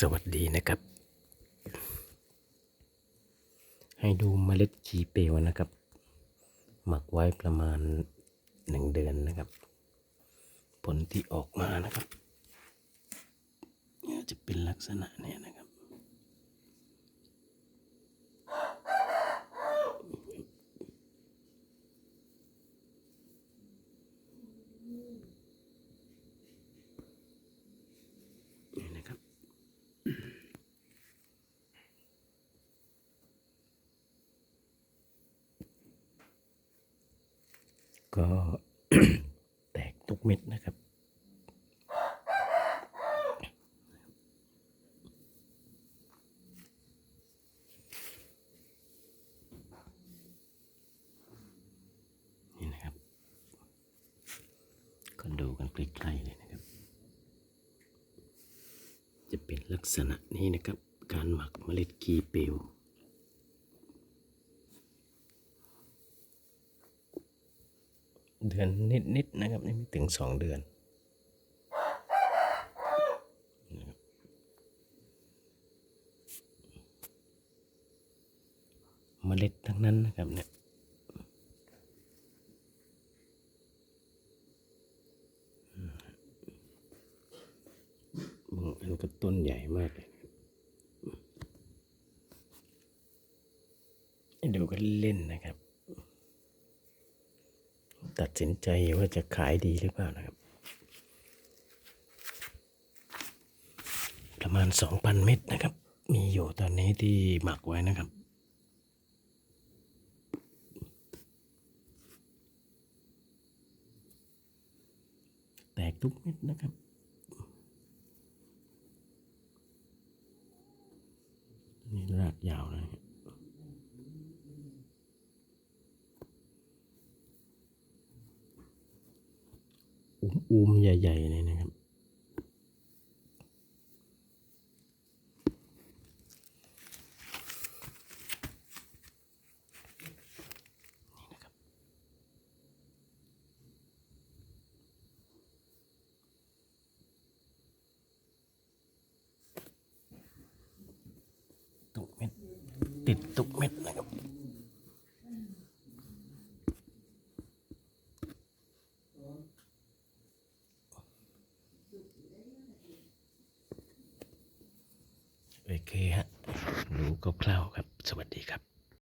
สวัสดีนะครับ ให้ดูเมล็ดชีเปลวนะครับ หมักไว้ประมาณหนึ่งเดือนนะครับ ผลที่ออกมานะครับจะเป็นลักษณะเนี้นะครับ นี่นะครับ ก็แตกทุกเม็ดนะครับ นี่นะครับก็ดูกันใกล้ๆเลยนะครับ จะเป็นลักษณะนี้นะครับ การหมักเมล็ดกีเปลว เดือนนิดๆนะครับนี่ไม่ถึงสองเดือนนะครับเมล็ดทั้งนั้นนะครับเนี่ยบางอันก็ต้นใหญ่มากเลยดูกันเล่นนะครับ ตัดสินใจว่าจะขายดีหรือเปล่านะครับ ประมาณ 2,000 เม็ดนะครับ มีอยู่ตอนนี้ที่หมักไว้นะครับแตกทุกเม็ดนะครับ นี่รากยาวนะฮะ อูมๆใหญ่ๆเลยนะครับนี่นะครับ ตุกเม็ด ติดตุกเม็ดนะครับ โอเคฮะรู้คร่าวๆครับ สวัสดีครับ